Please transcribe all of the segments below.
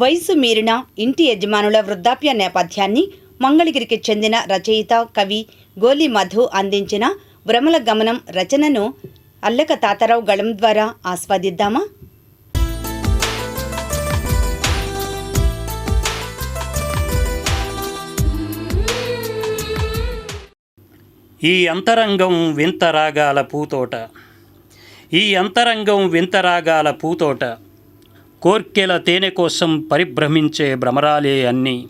వయసు మీరిన ఇంటి యజమానుల వృద్ధాప్య నేపథ్యాన్ని మంగళగిరికి చెందిన రచయిత కవి గోలి మధు అందించిన భ్రమల గమనం రచనను అల్లక తాతారావు గళం ద్వారా ఆస్వాదిద్దామా? ఈ అంతరంగం వింత రాగాల పూతోట. ఈ అంతరంగం వింత రాగాల పూతోట. కోర్కెల తేనె కోసం పరిభ్రమించే భ్రమరాలే అన్నీ.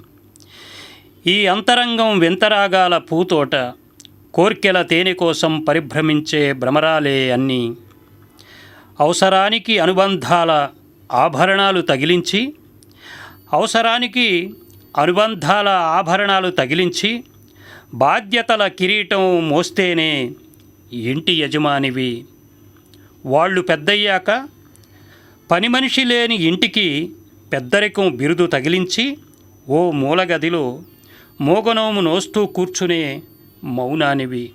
ఈ అంతరంగం వింతరాగాల పూతోట కోర్కెల తేనె కోసం పరిభ్రమించే భ్రమరాలే అన్నీ. అవసరానికి అనుబంధాల ఆభరణాలు తగిలించి అవసరానికి అనుబంధాల ఆభరణాలు తగిలించి బాధ్యతల కిరీటం మోస్తేనే ఇంటి యజమానివి. వాళ్ళు పెద్దయ్యాక పని మనిషి లేని ఇంటికి పెద్దరికం బిరుదు తగిలించి ఓ మూలగదిలో మోగనోము నోస్తూ కూర్చునే మౌనానివి.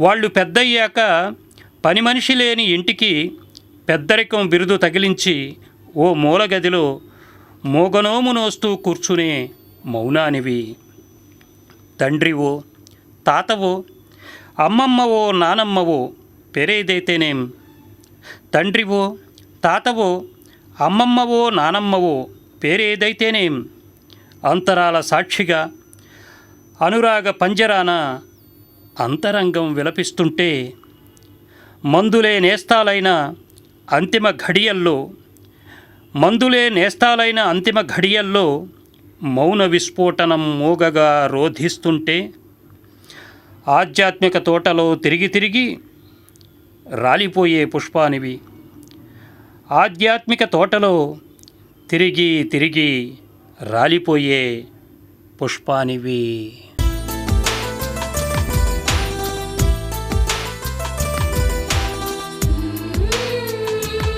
వాళ్ళు పెద్దయ్యాక పని మనిషి లేని ఇంటికి పెద్దరికం బిరుదు తగిలించి ఓ మూలగదిలో మోగనోము నోస్తూ కూర్చునే మౌనానివి. తండ్రివో తాతవో అమ్మమ్మవో నానమ్మవో పేరేదైతేనేం? తండ్రివో తాతవో అమ్మమ్మవో నానమ్మవో పేరేదైతేనేం? అంతరాల సాక్షిగా అనురాగ పంజరాన అంతరంగం విలపిస్తుంటే మందులే నేస్తాలైన అంతిమ ఘడియల్లో మందులే నేస్తాలైన అంతిమ ఘడియల్లో మౌన విస్ఫోటనం మూగగా రోధిస్తుంటే ఆధ్యాత్మిక తోటలో తిరిగి తిరిగి రాలిపోయే పుష్పానివి. ఆధ్యాత్మిక తోటలో తిరిగి తిరిగి రాలిపోయే పుష్పానివి.